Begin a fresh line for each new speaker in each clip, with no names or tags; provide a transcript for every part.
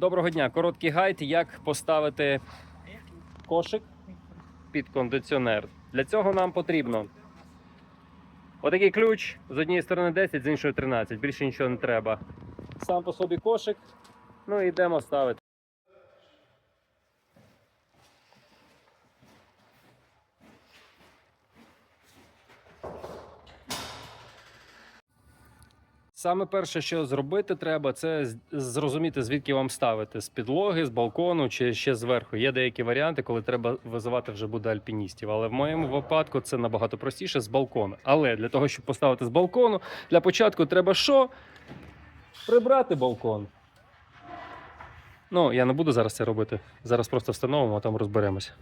Доброго дня. Короткий гайд, як поставити кошик під кондиціонер. Для цього нам потрібно отакий ключ з однієї сторони 10, з іншої 13. Більше нічого не треба. Сам по собі кошик. Ну і йдемо ставити. Саме перше, що зробити треба, це зрозуміти, звідки вам ставити з підлоги, з балкону чи ще зверху. Є деякі варіанти, коли треба визивати вже буде альпіністів. Але в моєму випадку це набагато простіше з балкону. Але для того, щоб поставити з балкону, для початку треба що? Прибрати балкон. Ну, я не буду зараз це робити. Зараз просто встановимо, а там розберемося.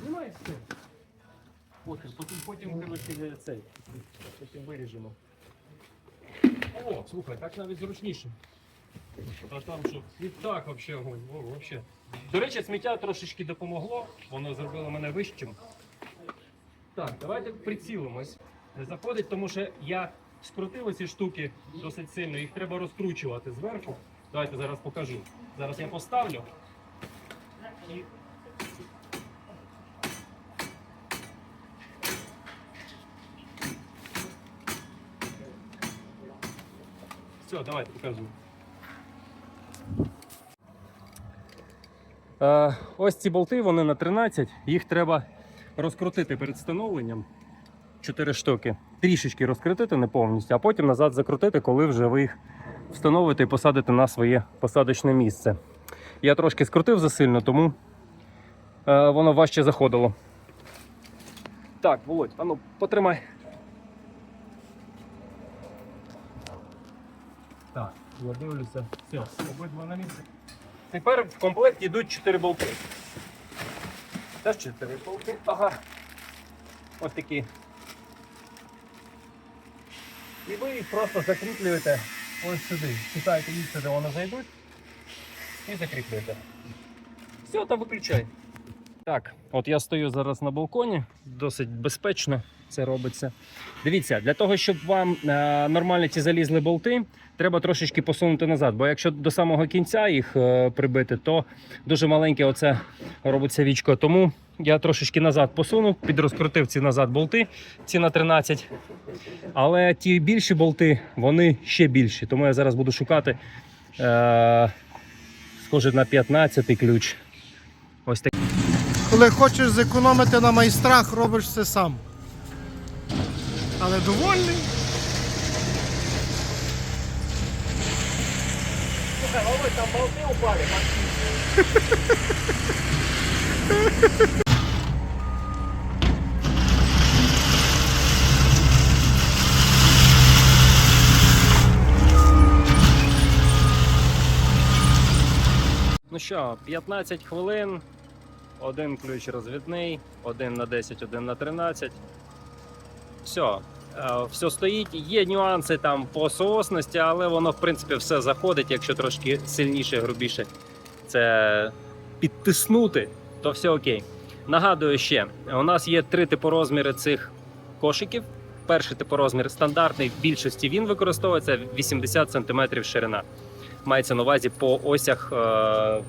Знімай все. Потім, потім, потім цей. Потім виріжемо. О, слухай, так навіть зручніше. А там що? І так вообще огонь. О, вообще. До речі, сміття трошечки допомогло, воно зробило мене вищим. Так, давайте прицілимось. Не заходить, тому що я скрутив ці штуки досить сильно, їх треба розкручувати зверху. Давайте зараз покажу. Зараз я поставлю. Все, давайте покажу. Е, ось ці болти, вони на 13. Їх треба розкрутити перед встановленням. 4 штуки. Трішечки розкрутити не повністю, а потім назад закрутити, коли вже ви їх встановите і посадите на своє посадочне місце. Я трошки скрутив засильно, тому е, воно важче заходило. Так, Володь, а ну потримай. Так, я дивлюся. Все, обидва на місці. Тепер в комплекті йдуть 4 болти. Теж 4 болти. Ага. Ось такі. І ви їх просто закріплюєте ось сюди. Шукаєте місце, де вони зайдуть. І закріплюєте. Все, та виключай. Так, от я стою зараз на балконі, досить безпечно це робиться. Дивіться, для того, щоб вам е, нормально ці залізли болти, треба трошечки посунути назад. Бо якщо до самого кінця їх е, прибити, то дуже маленьке оце робиться вічко. Тому я трошечки назад посунув, підрозкрутив ці назад болти, ці на 13. Але ті більші болти, вони ще більші. Тому я зараз буду шукати е, схоже на 15 ключ. Ось такий.
Коли хочеш зекономити на майстрах, робиш це сам. Але довольний.
Слухай, Володь, там болти упали. Ну що, 15 хвилин, один ключ розвідний, один на 10, один на 13. Все, все стоїть. Є нюанси там по соосності, але воно в принципі все заходить, якщо трошки сильніше, грубіше це підтиснути, то все окей. Нагадую ще: у нас є три типорозміри цих кошиків. Перший типорозмір стандартний, в більшості він використовується 80 см ширина. Мається на увазі по осях е,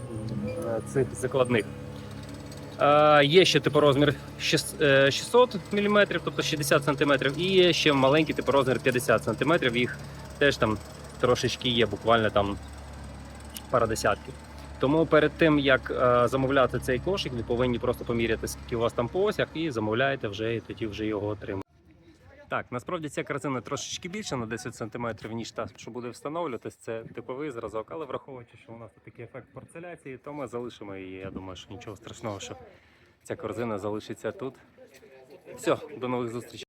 цих закладних. Е, є ще типорозмір е, 600 мм, тобто 60 см, і є ще маленький типорозмір 50 см. Їх теж там трошечки є, буквально там пара десятків. Тому перед тим як е, замовляти цей кошик, ви повинні просто поміряти, скільки у вас там по осях, і замовляєте вже, і тоді вже його отримаєте. Так, насправді ця корзина трошечки більша на 10 см, ніж та, що буде встановлюватись. Це типовий зразок, але враховуючи, що у нас тут такий ефект порцеляції, то ми залишимо її. Я думаю, що нічого страшного, що ця корзина залишиться тут. Все, до нових зустрічей.